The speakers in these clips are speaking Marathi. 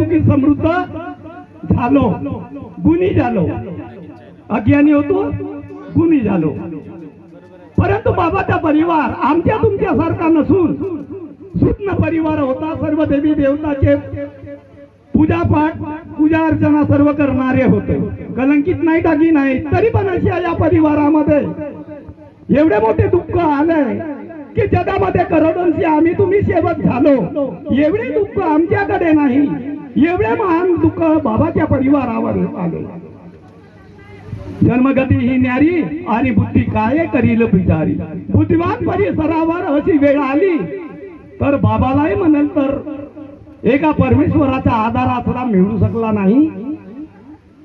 सुखी समृद्ध झालो. गुणी झालो. अज्ञानी होतो गुणी झालो. परंतु बाबाचा परिवार आमच्या तुमच्यासारखा नसून सुज्ञ परिवार होता सर्व देवी देवताचे पूजा पाठ पूजा अर्चना सर्व करणारे होते. कलंकित नाही टाकी नाही तरी पण अशा या परिवारामध्ये एवढे मोठे दुःख आलंय की जगामध्ये करोडोंशी आम्ही तुम्ही सेवक झालो. एवढे दुःख आमच्याकडे नाही. एवढ्या महान दुःख बाबाच्या परिवारावर आले. जन्मगती ही न्यारी आणि बुद्धी काय करील बिचारी? बुद्धिमान परिसरावर अशी वेळ आली तर बाबालाही म्हणाल तर एका परमेश्वराचा आधार असला मिळू शकला नाही.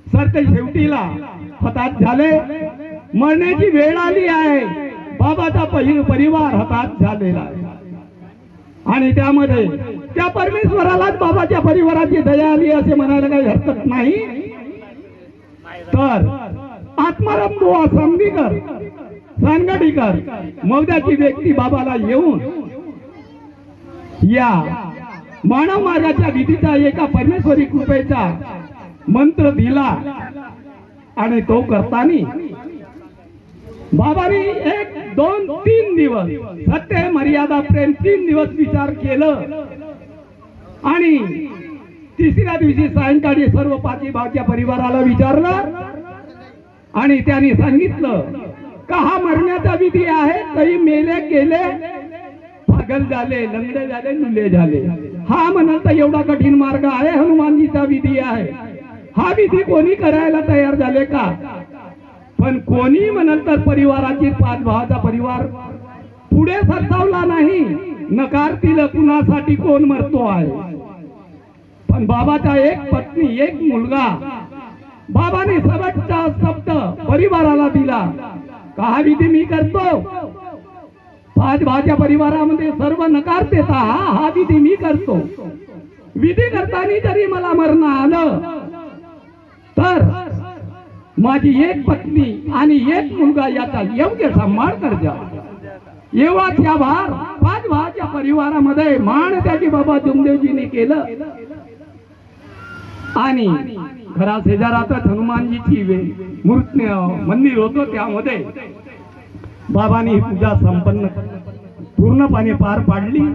सर ते शेवटीला हतात झाले. मरण्याची वेळ आली आहे. बाबाचा परिवार हतात झालेला आहे. आणि त्यामध्ये त्या परमेश्वरालाच बाबाच्या परिवाराची दया आली असे म्हणायला काही हरकत नाही. तर आत्माराम बुवा संगीकर सांगडीकर मौद्याची व्यक्ती बाबाला येऊन या मानव मार्गाच्या विधीचा एका परमेश्वरी कृपेचा मंत्र दिला आणि तो करतानी बाबांनी एक दोन तीन दिवस सत्य मर्यादा प्रेम तीन दिवस विचार केलं. आणि तिसऱ्या दिवशी सायंकाळी सर्व पाचवी भावच्या परिवाराला विचारलं आणि त्यांनी सांगितलं का हा मरण्याचा विधी आहे? तरी मेले गेले पागल झाले लंगडे झाले नुले झाले. हा म्हणाल तर एवढा कठीण मार्ग आहे हनुमानजीचा विधी आहे. हा विधी कोणी करायला तयार झाले का? पण कोणी म्हणाल तर परिवाराची पाच भावाचा परिवार पुढे सरसावला नाही. नकारतील कुणासाठी कोण मरतो आहे? पण बाबाचा एक पत्नी एक मुलगा बाबाने सबटचा शब्द परिवाराला दिला. का हा विधी मी करतो? आज माझ्या परिवारामध्ये सर्व नकार देता हा हा विधी मी करतो. विधी करताना जरी मला मरण आलं तर माझी एक पत्नी आणि एक मुलगा याचा योग्य सांभाळ करजा द्या त्या भार पाच भाच्या परिवारामध्ये. मान त्याची बाबा दुमदेवजीने केलं. आणि खरा शेजारातच हनुमानजीची मूर्ती मंदिर होतो त्यामध्ये. बाबांनी ही पूजा संपन्न पूर्णपणे पार पाडली.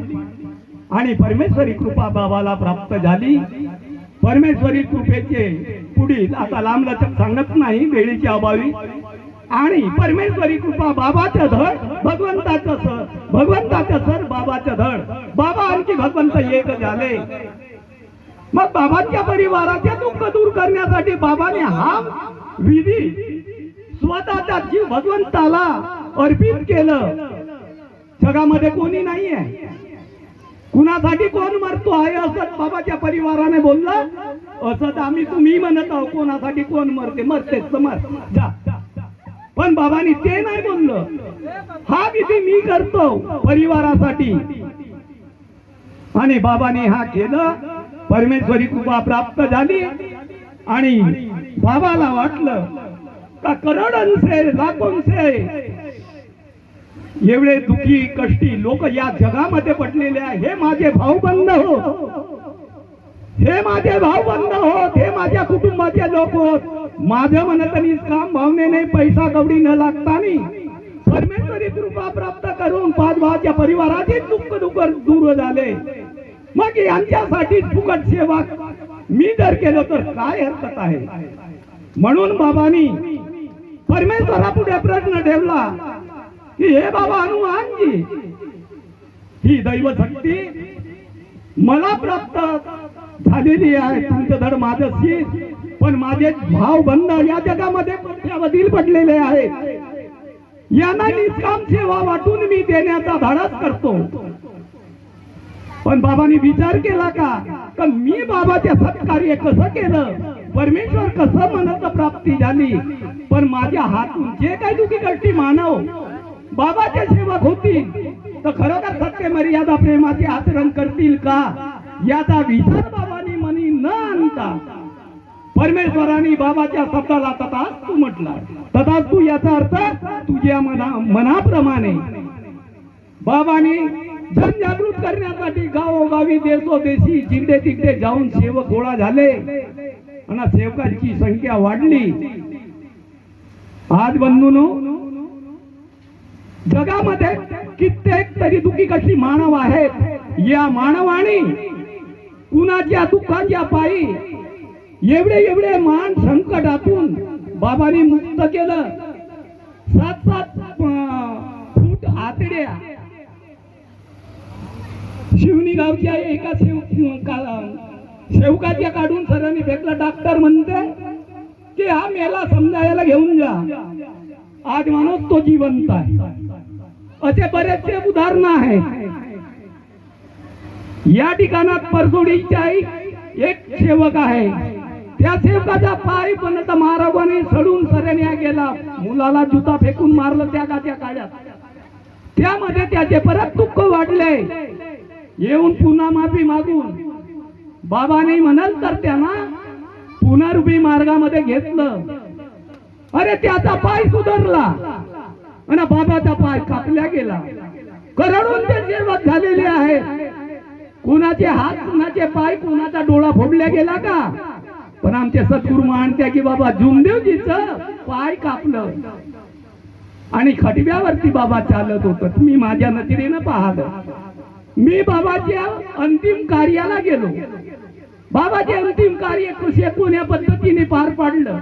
आणि परमेश्वरी कृपा बाबाला प्राप्त झाली. परमेश्वरी कृपेचे पुढील आता लांबलचक सांगत नाही वेळेच्या अभावी. आणि परमेश्वरी कृपा बाबाचं धड भगवंताचं सर भगवंताचं सर बाबाचं धड. बाबा आणखी भगवंत एक झाले. मग बाबांच्या परिवाराचे दुःख दूर करण्यासाठी बाबाने हा विधी स्वतःचा जीव भगवंताला अर्पित केलं. जगामध्ये कोणी नाहीये. कुणासाठी कोण मरतो आहे असं बाबाच्या परिवाराने बोललं. असं तर आम्ही तुम्ही म्हणत आहोत कोणासाठी कोण मरते? मरतेच तर मर. जा. पण बाबांनी ते नाही बोललं. हा विधी मी करतो परिवारासाठी. आणि बाबाने हा केलं. परमेश्वरी कृपा प्राप्त झाली. आणि बाबाला वाटलं का करोडांचे लाखोंचे एवढे दुखी कष्टी लोक या जगामध्ये पडलेले आहे. हे माझे भाऊ बंद हो. हे माझे भाऊ बंद होत हे माझ्या कुटुंबाचे लोक होत. माझ्या म्हणत काम भावनेने पैसा कवडी न लागतानी परमेश्वरी कृपा प्राप्त करून पाच भावाच्या परिवाराचे दुःख दुःख दूर झाले. मग यांच्यासाठी फुकट सेवा मी जर केलं तर काय हरकत आहे? म्हणून बाबांनी परमेश्वरापुढे प्रश्न ठेवला की हे बाबा हनुमानजी ही दैवशक्ती मला प्राप्त झालेली आहे. तुमचं धड माझं शीत पण माझे भाव बंद या जगामध्ये पथ्यावधील पडलेले आहेत यांना निष्काम सेवा वाटून मी देण्याचा धाडस करतो. पण बाबांनी विचार केला का? तर मी बाबाचे सत्कार्य कसं केलं? परमेश्वर कसं मनात प्राप्ती झाली? पण माझ्या हातून जे काही दुखी गोष्टी मानव बाबाचे सेवक होतील तर खरोखर सत्य मर्यादा प्रेमाचे आचरण करतील का? याचा विचार बाबा परमेश्वराने बाबाच्या शब्दाला तथाच तू म्हटला. तथाच तू याचा अर्थ तुझ्या मना मनाप्रमाणे. बाबाने जनजागृत करण्यासाठी गावोगावी देशोदेशी जिकडे तिकडे जाऊन सेवक गोळा झाले. आणि सेवकांची संख्या वाढली. आज बंधून जगामध्ये कित्येक तरी दुखी कशी मानव आहेत या मानवाने कुणाच्या दुःखाच्या पायी एवढे एवढे मान संकटातून बाबांनी मुक्त केलं. सात सात फूट आतड्या. शिवनी गावच्या एका शेव का- शेवकाच्या काढून सरांनी फेकला डॉक्टर म्हणते की हा मेला समजायला घेऊन जा. आज माणूस तो जिवंत आहे. असे बरेचसे उदाहरण आहेत. या ठिकाणात परसोडीच्या एक सेवक आहे. त्या सेवकाचा पाय पण महाराजाने सडून सरण्या गेला. मुलाला जुता फेकून मारलं त्या गाच्या काळ्यात. त्यामध्ये त्याचे परत दुःख वाटले येऊन पुन्हा माफी मागून. बाबाने म्हणाल तर त्यांना पुनर्वी मार्गामध्ये घेतलं. अरे त्याचा पाय सुधारला. आणि बाबाचा पाय कापल्या गेला. करडून ते निर्मत झालेले आहेत. कुणाचे हात कुणाचे पाय कुणाचा डोळा फोडल्या गेला का? पण आमचे सद्गुरू मानत्या की बाबा जुमदेवजीच पाय कापलं. आणि खटव्यावरती बाबा चालत होत. मी माझ्या नजरेनं पाहलं. मी बाबाच्या अंतिम कार्याला गेलो. बाबाचे अंतिम कार्य कसे कोण्या पद्धतीने पार पाडलं?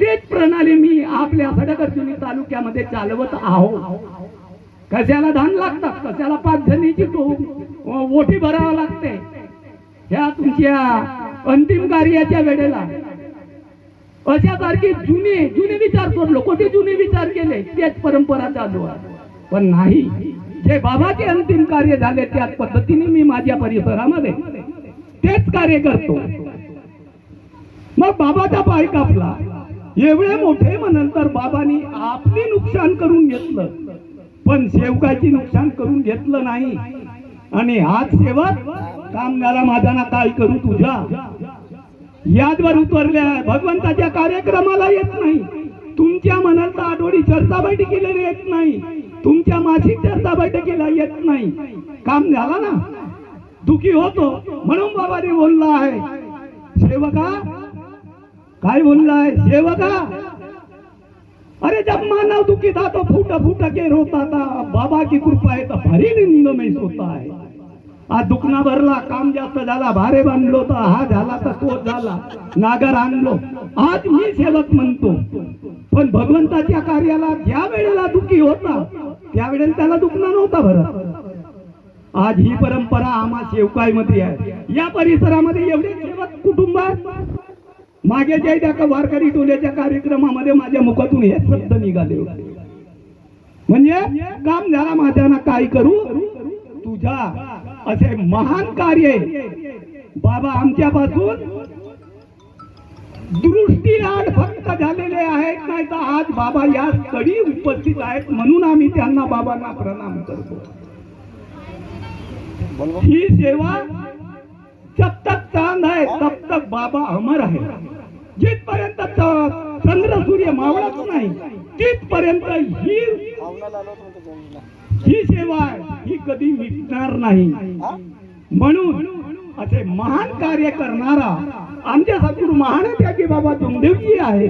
तेच प्रणाली मी आपल्या सडकर्जुनी तालुक्यामध्ये चालवत आहो. कशाला धान लागतात? कशाला पाच जणीची ओठी भरावं लागते? ह्या तुमच्या अंतिम कार्याच्या वेळेला. अशा सारखी जुने जुने विचार सोडलो. कोठे जुने विचार केले? तेच परंपरा चालू आहे. पण नाही. जे बाबाचे अंतिम कार्य झाले त्याच पद्धतीने मी माझ्या परिसरामध्ये तेच कार्य करतो. मग बाबाचा पाय कापला. एवढे मोठे म्हणतर बाबांनी आपली नुकसान करून घेतलं. पण सेवकाची नुकसान करून घेतलं नाही. आणि आज सेवा कामगारा माझा ना काय करू तुझ्या. यादवर उतरल्या भगवंताच्या कार्यक्रमाला येत नाही. तुमच्या मनाचा आठवडी चर्चा बैठकीला येत नाही. तुमच्या मासिक चर्चा बैठकीला येत नाही. काम झाला ना? दुखी होतो म्हणून बाबाने बोलला आहे. सेवका काय बोलला आहे? सेवका! अरे जब मानव दुखी था तो फूट फूट के रोता था बाबा की कृपा है तो भारी निंद में सोता है. आज दुखना भरला काम जास्त झाला भारे बांधलो तर हा झाला तर तो झाला नागर आणलो. आज मी सेवक म्हणतो. पण भगवंताच्या कार्याला ज्या वेळेला दुखी होता त्यावेळेला त्याला दुखणं नव्हता भरत. आज ही परंपरा आम्हा शेवकाईमध्ये आहे. या परिसरामध्ये एवढे सेवक कुटुंब मागे जे त्या का वारकरी टोल्याच्या कार्यक्रमामध्ये माझ्या मुखातून हे शब्द निघाले होते. म्हणजे काम झाला माझ्या ना काय करू? तुझ्या असे महान कार्य बाबा आमच्यापासून दृष्टीआड फक्त झालेले आहेत नाही तर आज बाबा या कडी उपस्थित आहेत म्हणून आम्ही त्यांना बाबांना प्रणाम करतो. ही सेवा जब तक चांद आहे तब तक बाबा अमर आहे. जिथपर्यंत च- चंद्र सूर्य मावळत नाही तिथपर्यंत ही ही सेवा ही कधी मिटणार नाही. म्हणून असे महान कार्य करणारा आमच्या सद्गुरू महान त्याची बाबा तुमदेवजी आहे.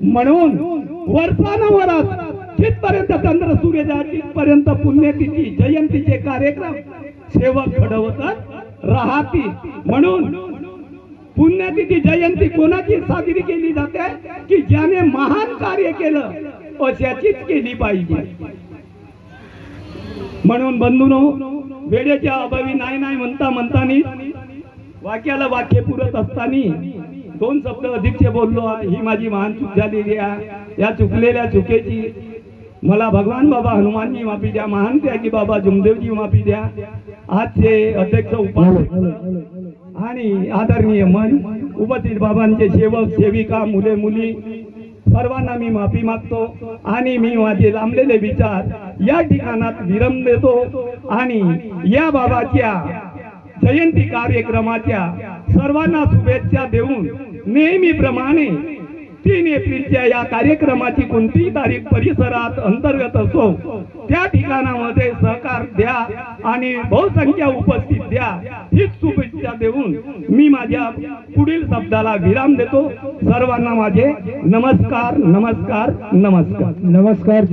म्हणून वर्षानुवरात जिथपर्यंत चंद्र सूर्य जात तिथपर्यंत पुण्यतिथी जयंतीचे कार्यक्रम सेवक घडवतात राहतील. म्हणून पुण्यतिथी जयंती कोणाची साजरी केली जाते? की ज्याने महान कार्य केलं अशाचीच केली पाहिजे. म्हणून बंधूनो वेळेच्या अभावी नाही नाही म्हणता म्हणतानी वाक्याला वाक्य पुरत असताना दोन शब्द अधिकचे बोललो ही माझी महान चूक झालेली आहे. या चुकलेल्या चुकेची मला भगवान बाबा हनुमानजी माफी द्या महान त्यागी बाबा जुमदेवजी माफी द्या. आजचे अध्यक्ष उपाध्यक्ष आणि आदरणीय मन उपस्थित बाबांचे सेवक सेविका मुले मुली सर्वांना मी माफी मागतो आणि मी माझे लांबलेले विचार या ठिकाणात विरम देतो आणि या बाबाच्या जयंती कार्यक्रमाच्या सर्वांना शुभेच्छा देऊन नेहमीप्रमाणे तीन एप्रिलच्या या कार्यक्रमाची कोणतीही तारीख परिसरात अंतर्गत असो त्या ठिकाणामध्ये सहकार द्या आणि बहुसंख्या उपस्थित द्या. हीच शुभेच्छा देऊन मी माझ्या पुढील शब्दाला विराम देतो. सर्वांना माझे नमस्कार नमस्कार नमस्कार. नमस्कार